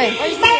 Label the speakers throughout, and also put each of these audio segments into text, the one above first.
Speaker 1: 对い！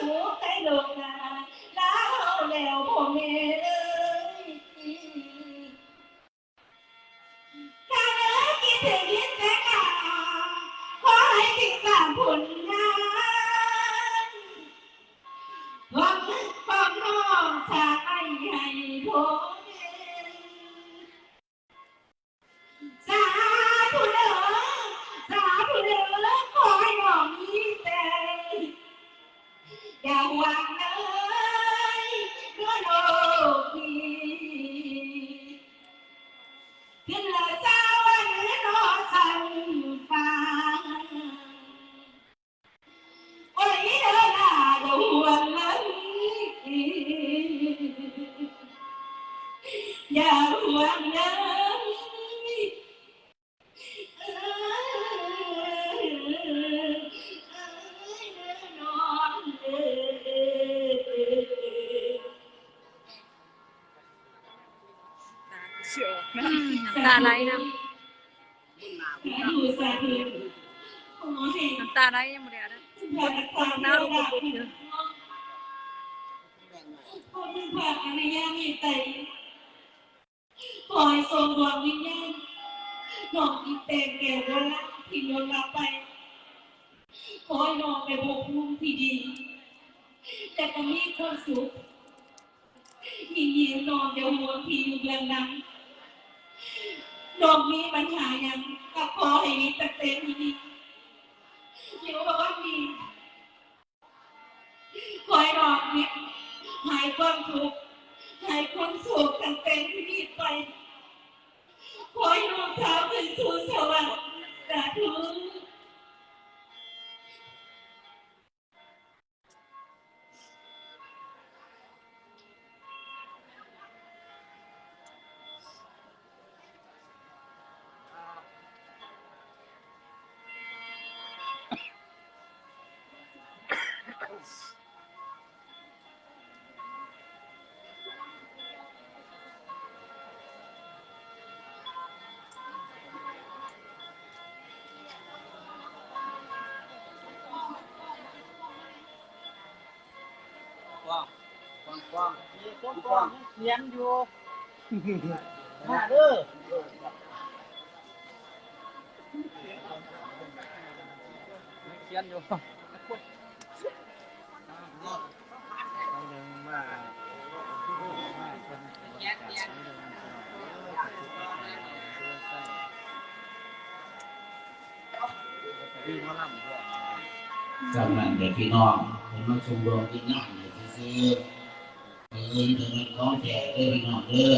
Speaker 1: suốt cái đường là lá hậu đèo của
Speaker 2: nghề อย่า
Speaker 1: หวังเลยเมื่อโลกนี้
Speaker 2: ตา
Speaker 1: ไหลนะน้ำตาไหลยังไม่ได้นะคนน้าลูกคนผานอริย
Speaker 2: มี
Speaker 1: ใจคอยทรงดวงวิญญาณหนองอีแตงแก้วละที่ลดละไปขอให้น้องไปพบภูมิที่ดี แต่ก็มีความสุขมีเยี่ยนนอนเดี๋ยวหัวทีอยู่เรื่องนั้น โยมมีปัญหายังกับขอให้มีตะเต็มนี้เดี๋ยวบอกว่ามีคอยรอกเนี่ยหายความทุกข์
Speaker 3: กว้างกว้างกว้างมีกว้างกว้างเขียนอยู่มาเด้อเขียนอยู่ดีมาล่ำด้วย
Speaker 4: กำลังเด็กพี่น้องผมมาชมรมที่นั่ง อยู่ที่ซื้อเงินเดือนน้องแจกได้พี่น้องเด้อ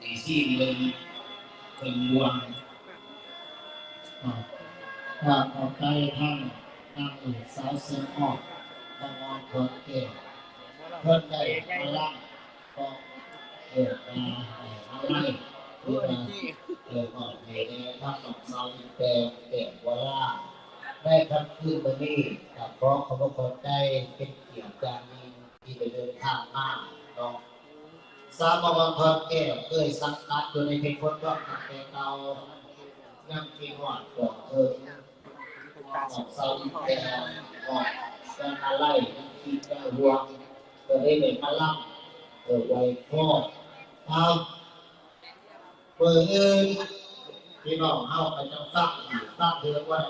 Speaker 4: ในซี่เงินเป็นวงถ้าเอาใกล้ท่านนั่งอื่นสาวเสียงออกต้องมองคนเก่งเพื่อนใดพลังก็เกิดมาอะไรหรือมาเกิดก่อนในแดนทับกับสาวแดงแก่วลา ได้คำคืนวันนี้กับเพราะเขาบอกคนได้เป็นเกี่ยรติการมีที่ไปเดินทางมากเนาะสามวันทอดแก้วเคยสังกัดอยู่ในเป็นคนร่วมกันแต่เก่านั่งกินหวานก่อนเออออกเสาอีกแต่ออกกันอะไรนั่งกินแต่รวงก็ได้เป็นพลังเออไว้พ่อเอาเปิดเงินพี่น้องเอาไปจังสร้างสร้างเดือนไว้